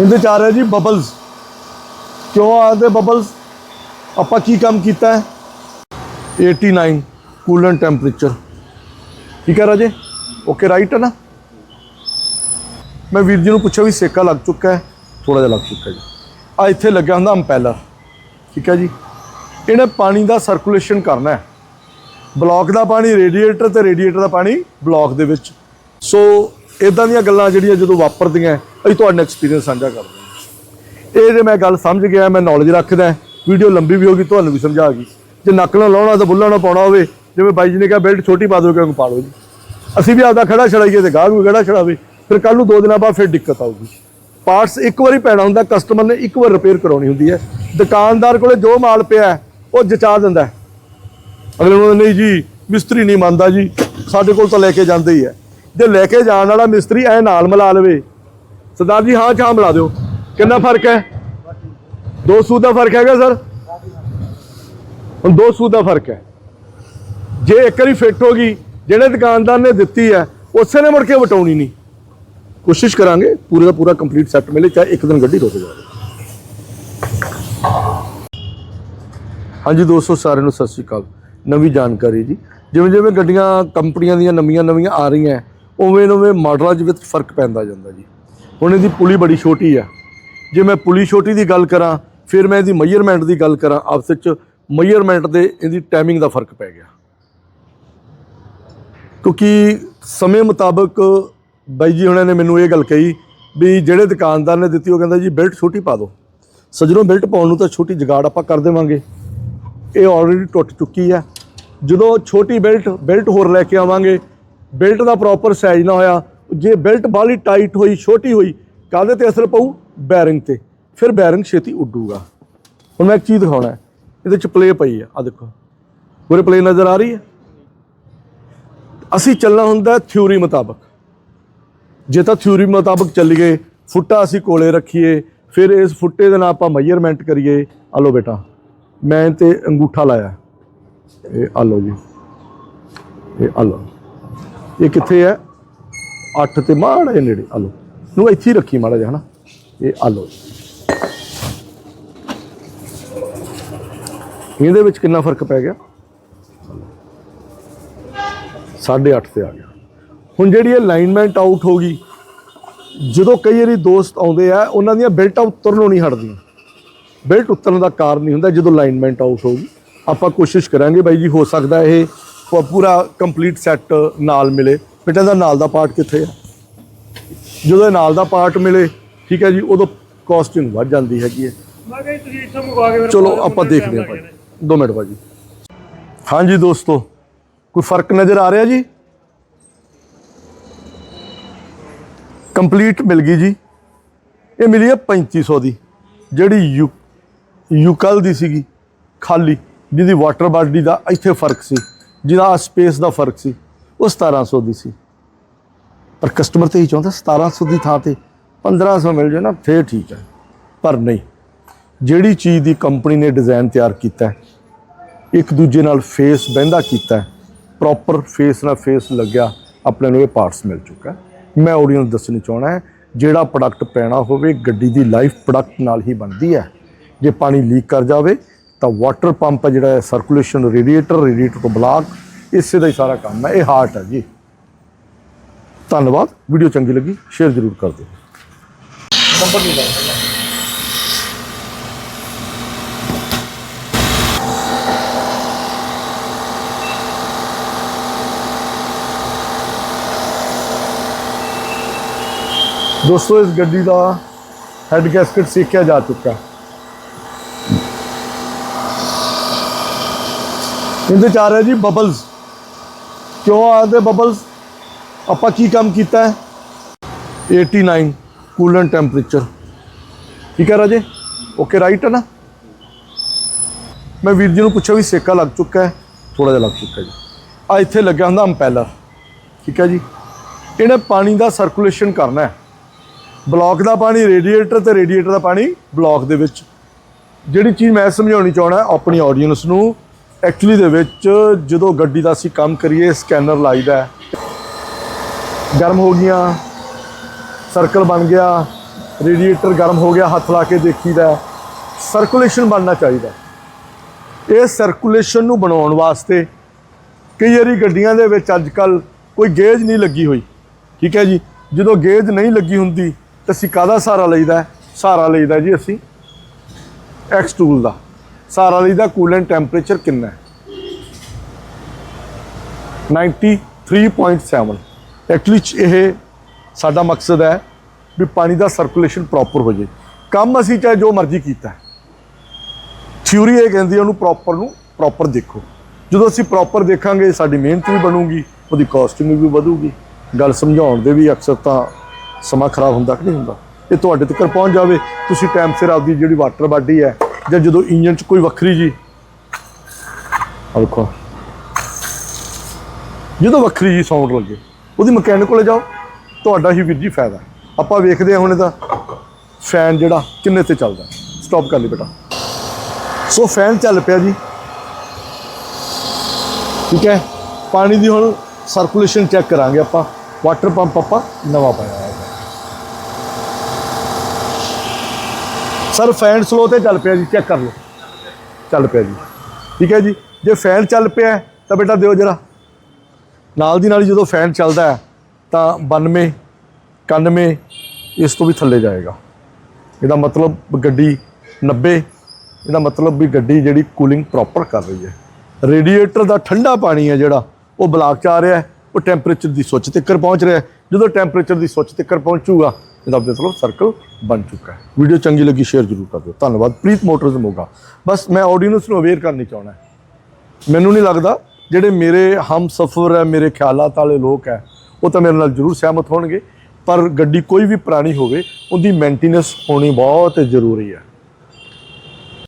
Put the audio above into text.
ਇਹਦੇ ਚ ਆ ਰਿਹਾ ਜੀ ਬਬਲਸ ਕਿਉਂ ਆਦੇ ਬਬਲਸ ਆਪਾਂ ਕੀ ਕੰਮ ਕੀਤਾ ਹੈ? 89 ਕੂਲੈਂਟ ਟੈਂਪਰੇਚਰ ਠੀਕ ਹੈ ਰਾਜੇ? ਓਕੇ ਰਾਈਟ ਹੈ ਨਾ? ਮੈਂ ਵੀਰ ਜੀ ਨੂੰ ਪੁੱਛਿਆ ਵੀ ਸੇਕਾ ਲੱਗ ਚੁੱਕਾ ਹੈ। ਥੋੜਾ ਜਿਹਾ ਲੱਗ ਚੁੱਕਾ ਜੀ। ਆ ਇੱਥੇ ਲੱਗਿਆ ਹੁੰਦਾ ਅੰਪੈਲਰ ਠੀਕ ਹੈ ਜੀ। ਇਹਨੇ ਪਾਣੀ ਦਾ ਸਰਕੂਲੇਸ਼ਨ ਕਰਨਾ ਹੈ। ਬਲੌਕ ਦਾ ਪਾਣੀ, ਰੇਡੀਏਟਰ ਤੇ ਰੇਡੀਏਟਰ ਦਾ ਪਾਣੀ ਬਲੌਕ ਦੇ ਵਿੱਚ। ਸੋ ਇਦਾਂ ਦੀਆਂ ਗੱਲਾਂ ਜਿਹੜੀਆਂ ਜਦੋਂ ਵਾਪਰਦੀਆਂ, ਅਸੀਂ ਤੁਹਾਡੇ ਨਾਲ ਐਕਸਪੀਰੀਅੰਸ ਸਾਂਝਾ ਕਰਦੇ ਹਾਂ। ਇਹ ਜੇ ਮੈਂ ਗੱਲ ਸਮਝ ਗਿਆ, ਮੈਂ ਨੌਲੇਜ ਰੱਖਦਾ ਵੀਡੀਓ ਲੰਬੀ ਵੀ ਹੋਗੀ ਤੁਹਾਨੂੰ ਵੀ ਸਮਝਾ ਗਈ। ਜੇ ਨੱਕ ਨਾਲ ਲਾਉਣਾ ਤਾਂ ਬੁੱਲਾਂ ਨਾਲ ਪਾਉਣਾ ਹੋਵੇ, ਜਿਵੇਂ ਬਾਈ ਜੀ ਨੇ ਕਿਹਾ ਬੈਲਟ ਛੋਟੀ ਪਾ ਦਿਓ ਕਿਉਂ ਪਾ ਲਓ ਜੀ। ਅਸੀਂ ਵੀ ਆਪਦਾ ਖੜਾ ਛੜਾਈਏ ਤੇ ਗਾਹਕ ਵੀ ਖੜਾ ਛੜਾਵੇ, ਫਿਰ ਕੱਲ ਨੂੰ ਦੋ ਦਿਨਾਂ ਬਾਅਦ ਫਿਰ ਦਿੱਕਤ ਆਊਗੀ। ਪਾਰਟਸ ਇੱਕ ਵਾਰੀ ਪੈਣਾ ਹੁੰਦਾ ਕਸਟਮਰ ਨੇ ਇੱਕ ਵਾਰ ਰਿਪੇਅਰ ਕਰਾਉਣੀ ਹੁੰਦੀ ਹੈ। ਦੁਕਾਨਦਾਰ ਕੋਲੇ ਜੋ ਮਾਲ ਪਿਆ, ਉਹ ਜਚਾ ਦਿੰਦਾ ਅਗਲੇ ਨੂੰ ਨਹੀਂ ਜੀ, ਮਿਸਤਰੀ ਨਹੀਂ ਮੰਨਦਾ ਜੀ। ਸਾਡੇ ਕੋਲ ਤਾਂ ਲੈ ਕੇ ਜਾਂਦੇ ਹੀ ਹੈ। ਜੇ ਲੈ ਕੇ ਜਾਣ ਵਾਲਾ ਮਿਸਤਰੀ ਐ ਨਾਲ ਮਿਲਾ ਲਵੇ। ਸਰਦਾਰ ਜੀ, ਹਾਂ ਚਾਹ ਮਿਲਾ ਦਿਓ। ਕਿੰਨਾ ਫ਼ਰਕ ਹੈ? ਦੋ ਸੂ ਦਾ ਫ਼ਰਕ ਹੈਗਾ, ਸਰ? ਹੁਣ ਦੋ ਸੂ ਦਾ ਫ਼ਰਕ ਹੈ। ਜੇ ਇੱਕ ਵਾਰੀ ਫਿੱਟ ਹੋ ਗਈ, ਜਿਹੜੇ ਦੁਕਾਨਦਾਰ ਨੇ ਦਿੱਤੀ ਹੈ, ਉਸੇ ਨੇ ਮੁੜ ਕੇ ਵਟਾਉਣੀ ਨਹੀਂ। ਕੋਸ਼ਿਸ਼ ਕਰਾਂਗੇ, ਪੂਰੇ ਦਾ ਪੂਰਾ ਕੰਪਲੀਟ ਸੈੱਟ ਮਿਲੇ, ਚਾਹੇ ਇੱਕ ਦਿਨ ਗੱਡੀ ਰੁਕ ਜਾਵੇ। ਹਾਂਜੀ ਦੋਸਤੋ, ਸਾਰਿਆਂ ਨੂੰ ਸਤਿ ਸ਼੍ਰੀ ਅਕਾਲ। ਨਵੀਂ ਜਾਣਕਾਰੀ ਜੀ। ਜਿਵੇਂ ਜਿਵੇਂ ਗੱਡੀਆਂ, ਕੰਪਨੀਆਂ ਦੀਆਂ ਨਵੀਆਂ ਨਵੀਆਂ ਆ ਰਹੀਆਂ, ਉਵੇਂ ਉਵੇਂ ਮਾਡਲਾਂ ਦੇ ਵਿੱਚ ਫ਼ਰਕ ਪੈਂਦਾ ਜਾਂਦਾ ਜੀ। ਹੁਣ ਇਹਦੀ ਪੁਲੀ ਬੜੀ ਛੋਟੀ ਆ। ਜੇ ਮੈਂ ਪੁਲੀ ਛੋਟੀ ਦੀ ਗੱਲ ਕਰਾਂ, ਫਿਰ ਮੈਂ ਇਹਦੀ ਮੈਜ਼ਰਮੈਂਟ ਦੀ ਗੱਲ ਕਰਾਂ, ਆਪਸ ਵਿੱਚ ਮੈਜ਼ਰਮੈਂਟ ਦੇ ਇਹਦੀ ਟਾਈਮਿੰਗ ਦਾ ਫ਼ਰਕ ਪੈ ਗਿਆ। ਕਿਉਂਕਿ ਸਮੇਂ ਮੁਤਾਬਕ ਬਾਈ ਜੀ ਹੁਣਾਂ ਨੇ ਮੈਨੂੰ ਇਹ ਗੱਲ ਕਹੀ ਵੀ ਜਿਹੜੇ ਦੁਕਾਨਦਾਰ ਨੇ ਦਿੱਤੀ, ਉਹ ਕਹਿੰਦਾ ਜੀ ਬੈਲਟ ਛੋਟੀ ਪਾ ਦਿਓ। ਸੱਜਣੋਂ ਬੈਲਟ ਪਾਉਣ ਨੂੰ ਤਾਂ ਛੋਟੀ ਜਗਾੜ ਆਪਾਂ ਕਰ ਦੇਵਾਂਗੇ। ਇਹ ਆਲਰੇਡੀ ਟੁੱਟ ਚੁੱਕੀ ਹੈ ਜਦੋਂ ਛੋਟੀ ਬੈਲਟ ਬੈਲਟ ਹੋਰ ਲੈ ਕੇ ਆਵਾਂਗੇ, ਬੈਲਟ ਦਾ ਪ੍ਰੋਪਰ ਸਾਈਜ਼ ਨਾ ਹੋਇਆ, ਜੇ ਬੈਲਟ ਬਾਲੀ ਟਾਈਟ ਹੋਈ, ਛੋਟੀ ਹੋਈ, ਕਾਹਦੇ ਤੇ ਅਸਰ ਪਊ? ਬੈਰਿੰਗ ਤੇ। ਫਿਰ ਬੈਰਿੰਗ ਛੇਤੀ ਉੱਡੂਗਾ। ਹੁਣ ਮੈਂ ਇੱਕ ਚੀਜ਼ ਦਿਖਾਉਣਾ ਹੈ। ਇਹਦੇ ਚ ਪਲੇ ਪਈ ਆ। ਆ ਦੇਖੋ। ਪੂਰੇ ਪਲੇ ਨਜ਼ਰ ਆ ਰਹੀ ਹੈ? ਅਸੀਂ ਚੱਲਣਾ ਹੁੰਦਾ ਥਿਊਰੀ ਮੁਤਾਬਕ। ਜੇ ਤਾਂ ਥਿਊਰੀ ਮੁਤਾਬਕ ਚੱਲੀਏ ਫੁੱਟਾ ਅਸੀਂ ਕੋਲੇ ਰੱਖੀਏ, ਫਿਰ ਇਸ ਫੁੱਟੇ ਦੇ ਨਾਲ ਆਪਾਂ ਮੈਜ਼ਰਮੈਂਟ ਕਰੀਏ। ਆ ਲਓ ਬੇਟਾ। ਮੈਂ ਤੇ ਅੰਗੂਠਾ ਲਾਇਆ। ਇਹ ਆ ਲਓ ਜੀ। ਇਹ ਆ ਲਓ। ਇਹ ਕਿੱਥੇ ਹੈ? 8 ਤੇ ਮਾੜਾ ਜਿਹਾ ਨੇੜੇ। ਆ ਲਓ। ਨੂੰ ਇੱਥੇ ਹੀ ਰੱਖੀ ਮਾੜਾ ਜਿਹਾ, ਹਨਾ? ਇਹ ਆ ਲਓ ਇਹਦੇ ਵਿੱਚ ਕਿੰਨਾ ਫ਼ਰਕ ਪੈ ਗਿਆ? 8.5 ਤੇ ਆ ਗਿਆ। ਹੁਣ ਜਿਹੜੀ ਇਹ ਅਲਾਈਨਮੈਂਟ ਆਊਟ ਹੋ ਗਈ, ਜਦੋਂ ਕਈ ਵਾਰੀ ਦੋਸਤ ਆਉਂਦੇ ਆ, ਉਹਨਾਂ ਦੀਆਂ ਬੈਲਟਾਂ ਉਤਰਨੋਂ ਨਹੀਂ ਹਟਦੀਆਂ। ਬੈਲਟ ਉਤਰਨ ਦਾ ਕਾਰਨ ਨਹੀਂ ਹੁੰਦਾ ਜਦੋਂ ਅਲਾਈਨਮੈਂਟ ਆਊਟ ਹੋ ਗਈ। ਆਪਾਂ ਕੋਸ਼ਿਸ਼ ਕਰਾਂਗੇ ਬਾਈ ਜੀ, ਹੋ ਸਕਦਾ ਇਹ ਪੂਰਾ ਕੰਪਲੀਟ ਸੈੱਟ ਨਾਲ ਮਿਲੇ। ਬੇਟਾ ਦਾ ਨਾਲ ਦਾ ਪਾਰਟ ਕਿੱਥੇ ਆ? ਜਦੋਂ ਨਾਲ ਦਾ ਪਾਰਟ ਮਿਲੇ, ਠੀਕ ਹੈ ਜੀ, ਉਦੋਂ ਕਾਸਟਿੰਗ ਵੱਧ ਜਾਂਦੀ ਹੈਗੀ ਹੈ। ਚਲੋ, ਆਪਾਂ ਮੈਨੂੰ ਦੇਖਦੇ ਹਾਂ time ਭਾਈ ਲੱਗ 2 ਮਿੰਟ ਭਾਜੀ ਹਾਂਜੀ ਦੋਸਤੋ, ਕੋਈ ਫ਼ਰਕ ਨਜ਼ਰ ਆ ਰਿਹਾ ਜੀ? ਕੰਪਲੀਟ ਮਿਲ ਗਈ ਜੀ। ਇਹ ਮਿਲੀ ਹੈ 3500 ਦੀ, ਜਿਹੜੀ ਯੂ, ਯੂਕਲ ਦੀ ਸੀਗੀ, ਖਾਲੀ। ਜਿਹਦੀ ਵਾਟਰ ਬਾਡੀ ਦਾ ਇੱਥੇ ਫ਼ਰਕ ਸੀ, ਜਿਹਦਾ ਸਪੇਸ ਦਾ ਫ਼ਰਕ ਸੀ, ਉਹ 1700 ਦੀ ਸੀ। ਪਰ ਕਸਟਮਰ ਤੇ ਹੀ ਚਾਹੁੰਦਾ 1700 ਦੀ ਥਾਂ ਤੇ 1500 ਮਿਲ ਜਾਏ ਨਾ, ਫੇਰ ਠੀਕ ਹੈ। ਪਰ ਨਹੀਂ, ਜਿਹੜੀ ਚੀਜ਼ ਦੀ ਕੰਪਨੀ ਨੇ ਡਿਜ਼ਾਈਨ ਤਿਆਰ ਕੀਤਾ ਇੱਕ ਦੂਜੇ ਨਾਲ ਫੇਸ ਬਹਿੰਦਾ ਕੀਤਾ ਪ੍ਰੋਪਰ ਫੇਸ ਨਾਲ ਫੇਸ ਲੱਗਿਆ, ਆਪਣੇ ਨੂੰ ਇਹ ਪਾਰਟਸ ਮਿਲ ਚੁੱਕਾ ਮੈਂ ਆਡੀਅנס ਨੂੰ ਦੱਸਣੀ ਚਾਹਣਾ ਹੈ, ਜਿਹੜਾ ਪ੍ਰੋਡਕਟ ਪੈਣਾ ਹੋਵੇ, ਗੱਡੀ ਦੀ ਲਾਈਫ ਪ੍ਰੋਡਕਟ ਨਾਲ ਹੀ ਬਣਦੀ ਹੈ। ਜੇ ਪਾਣੀ ਲੀਕ ਕਰ ਜਾਵੇ ਤਾਂ ਵਾਟਰ ਪੰਪ ਹੈ ਜਿਹੜਾ ਸਰਕੂਲੇਸ਼ਨ ਰੇਡੀਏਟਰ ਰੇਡੀਏਟਰ ਤੋਂ ਬਲਾਕ ਇਸੇ ਦਾ ਹੀ ਸਾਰਾ ਕੰਮ ਹੈ, ਇਹ ਹਾਰਟ ਹੈ ਜੀ। ਧੰਨਵਾਦ ਵੀਡੀਓ ਚੰਗੀ ਲੱਗੀ ਸ਼ੇਅਰ ਜ਼ਰੂਰ ਕਰ ਦਿਓ। ਨੰਬਰ ਨਹੀਂ ਲੱਗਦਾ ਦੋਸਤੋ, ਇਸ ਗੱਡੀ ਦਾ ਹੈਡ ਗੈਸਕਟ ਸਿੱਖਿਆ ਜਾ ਚੁੱਕਾ ਹੈ। ਇਹਦੇ ਚ ਆ ਰਿਹਾ ਜੀ ਬਬਲਸ ਕਿਉਂ ਆਦੇ ਬਬਲਸ ਆਪਾਂ ਕੀ ਕੰਮ ਕੀਤਾ ਹੈ? 89 ਕੂਲੈਂਟ ਟੈਂਪਰੇਚਰ ਠੀਕ ਹੈ ਰਾਜੇ? ਓਕੇ ਰਾਈਟ ਹੈ ਨਾ? ਮੈਂ ਵੀਰ ਜੀ ਨੂੰ ਪੁੱਛਿਆ ਵੀ ਸੇਕਾ ਲੱਗ ਚੁੱਕਾ ਹੈ। ਥੋੜਾ ਜਿਹਾ ਲੱਗ ਚੁੱਕਾ ਜੀ। ਆ ਇੱਥੇ ਲੱਗਿਆ ਹੁੰਦਾ ਅੰਪੈਲਰ ਠੀਕ ਹੈ ਜੀ? ਇਹਨੇ ਪਾਣੀ ਦਾ ਸਰਕੂਲੇਸ਼ਨ ਕਰਨਾ ਹੈ। ਬਲੌਕ ਦਾ ਪਾਣੀ ਰੇਡੀਏਟਰ ਤੇ ਰੇਡੀਏਟਰ ਦਾ ਪਾਣੀ ਬਲੌਕ ਦੇ ਵਿੱਚ। ਜਿਹੜੀ ਚੀਜ਼ ਮੈਂ ਸਮਝਾਉਣੀ ਚਾਹਣਾ ਆਪਣੀ ਆਡੀਅנס ਨੂੰ ਐਕਚੁਅਲੀ ਦੇ ਵਿੱਚ ਜਦੋਂ ਗੱਡੀ ਦਾ ਅਸੀਂ ਕੰਮ ਕਰੀਏ, ਸਕੈਨਰ ਲਾਈਦਾ ਹੈ। ਗਰਮ ਹੋ ਗਈਆਂ, ਸਰਕਲ ਬਣ ਗਿਆ, ਰੇਡੀਏਟਰ ਗਰਮ ਹੋ ਗਿਆ, ਹੱਥ ਲਾ ਕੇ ਦੇਖੀਦਾ ਸਰਕੂਲੇਸ਼ਨ ਬਣਨਾ ਚਾਹੀਦਾ ਇਹ ਸਰਕੂਲੇਸ਼ਨ ਨੂੰ ਬਣਾਉਣ ਵਾਸਤੇ ਕਈ ਵਾਰੀ ਗੱਡੀਆਂ ਦੇ ਵਿੱਚ ਅੱਜ ਕੱਲ ਕੋਈ ਗੇਜ ਨਹੀਂ ਲੱਗੀ ਹੋਈ। ਠੀਕ ਹੈ ਜੀ? ਜਦੋਂ ਗੇਜ ਨਹੀਂ ਲੱਗੀ ਹੁੰਦੀ, ਤਾਂ ਅਸੀਂ ਕਾਹਦਾ ਸਹਾਰਾ ਲਈਦਾ ਹੈ? ਸਹਾਰਾ ਲਈਦਾ ਜੀ ਅਸੀਂ ਐਕਸ ਟੂਲ ਦਾ। ਸਹਾਰਾ ਲਈਦਾ ਕੂਲੈਂਟ ਟੈਂਪਰੇਚਰ ਕਿੰਨਾ ਹੈ? 93.7 ਐਕਚੁਅਲੀ ਇਹ ਸਾਡਾ ਮਕਸਦ ਹੈ ਵੀ ਪਾਣੀ ਦਾ ਸਰਕੂਲੇਸ਼ਨ ਪ੍ਰੋਪਰ ਹੋ ਜੇ। ਕੰਮ ਅਸੀਂ ਚਾਹੇ ਜੋ ਮਰਜ਼ੀ ਕੀਤਾ ਥਿਊਰੀ ਇਹ ਕਹਿੰਦੀ ਉਹਨੂੰ ਪ੍ਰੋਪਰ ਨੂੰ ਪ੍ਰੋਪਰ ਦੇਖੋ। ਜਦੋਂ ਅਸੀਂ ਪ੍ਰੋਪਰ ਦੇਖਾਂਗੇ, ਸਾਡੀ ਮਿਹਨਤ ਵੀ ਬਣੂਗੀ, ਉਹਦੀ ਕਾਸਟਿੰਗ ਵੀ ਵਧੂਗੀ। ਗੱਲ ਸਮਝਾਉਣ ਦੇ ਵੀ ਅਕਸਰ ਤਾਂ ਸਮਾਂ ਖਰਾਬ ਹੁੰਦਾ ਕਿ ਨਹੀਂ ਹੁੰਦਾ। ਇਹ ਤੁਹਾਡੇ ਤੱਕ ਪਹੁੰਚ ਜਾਵੇ। ਤੁਸੀਂ ਟਾਈਮ ਸਿਰ ਆਪਦੀ ਜਿਹੜੀ ਵਾਟਰ ਬਾਡੀ ਹੈ ਜਾਂ ਜਦੋਂ ਇੰਜਨ 'ਚ ਕੋਈ ਵੱਖਰੀ ਜੀ। ਆਹ ਦੇਖੋ। ਜਦੋਂ ਵੱਖਰੀ ਜੀ ਸਾਊਂਡ ਲੱਗੇ, ਉਹਦੀ ਮਕੈਨਿਕ ਕੋਲੇ ਜਾਓ, ਤੁਹਾਡਾ ਹੀ ਵੀਰ ਜੀ ਫਾਇਦਾ। ਆਪਾਂ ਵੇਖਦੇ ਹਾਂ ਹੁਣ ਇਹਦਾ ਫੈਨ ਜਿਹੜਾ ਕਿੰਨੇ ਤੇ ਚੱਲਦਾ। ਸਟਾਪ ਕਰ ਲਈ ਬੇਟਾ। ਸੋ ਫੈਨ ਚੱਲ ਪਿਆ ਜੀ। ਠੀਕ ਹੈ? ਪਾਣੀ ਦੀ ਹੁਣ ਸਰਕੂਲੇਸ਼ਨ ਚੈੱਕ ਕਰਾਂਗੇ ਆਪਾਂ। ਵਾਟਰ ਪੰਪ ਆਪਾਂ ਨਵਾਂ ਪਾਇਆ ਹੈ ਸਰ ਫੈਨ ਸਲੋ ਤੇ ਚੱਲ ਪਿਆ ਜੀ ਚੈੱਕ ਕਰ ਲਓ। ਚੱਲ ਪਿਆ ਜੀ। ਠੀਕ ਹੈ ਜੀ? ਜੇ ਫੈਨ ਚੱਲ ਪਿਆ ਤਾਂ ਬੇਟਾ ਦਿਓ ਜਰਾ। ਨਾਲ ਦੀ ਨਾਲ ਜਦੋਂ ਫੈਨ ਚੱਲਦਾ ਹੈ, ਤਾਂ 92 91 ਇਸ ਤੋਂ ਵੀ ਥੱਲੇ ਜਾਏਗਾ। ਇਹਦਾ ਮਤਲਬ ਗੱਡੀ 90 ਇਹਦਾ ਮਤਲਬ ਵੀ ਗੱਡੀ ਜਿਹੜੀ ਕੂਲਿੰਗ ਪ੍ਰੋਪਰ ਕਰ ਰਹੀ ਹੈ। ਰੇਡੀਏਟਰ ਦਾ ਠੰਡਾ ਪਾਣੀ ਹੈ ਜਿਹੜਾ, ਉਹ ਬਲਾਕ ਚ ਆ ਰਿਹਾ ਉਹ ਟੈਂਪਰੇਚਰ ਦੀ ਸੁੱਚ ਤੱਕ ਪਹੁੰਚ ਰਿਹਾ ਜਦੋਂ ਟੈਂਪਰੇਚਰ ਦੀ ਸੁੱਚ ਤੱਕ ਪਹੁੰਚੂਗਾ, ਇਹਦਾ ਮਤਲਬ ਸਰਕਲ ਬਣ ਚੁੱਕਾ ਹੈ। ਵੀਡੀਓ ਚੰਗੀ ਲੱਗੀ ਸ਼ੇਅਰ ਜ਼ਰੂਰ ਕਰ ਦਿਓ। ਧੰਨਵਾਦ। ਪ੍ਰੀਤ ਮੋਟਰਸ ਮੋਗਾ। ਬਸ ਮੈਂ ਆਡੀਅנס ਨੂੰ ਅਵੇਅਰ ਕਰਨੀ ਚਾਹੁੰਦਾ ਮੈਨੂੰ ਨਹੀਂ ਲੱਗਦਾ ਜਿਹੜੇ ਮੇਰੇ ਹਮ ਸਫਰ ਹੈ, ਮੇਰੇ ਖਿਆਲਾਤ ਵਾਲੇ ਲੋਕ ਹੈ, ਉਹ ਤਾਂ ਮੇਰੇ ਨਾਲ ਜ਼ਰੂਰ ਸਹਿਮਤ ਹੋਣਗੇ। ਪਰ ਗੱਡੀ ਕੋਈ ਵੀ ਪੁਰਾਣੀ ਹੋਵੇ, ਉਹਦੀ ਮੇਨਟੇਨੈਂਸ ਹੋਣੀ ਬਹੁਤ ਜ਼ਰੂਰੀ ਹੈ।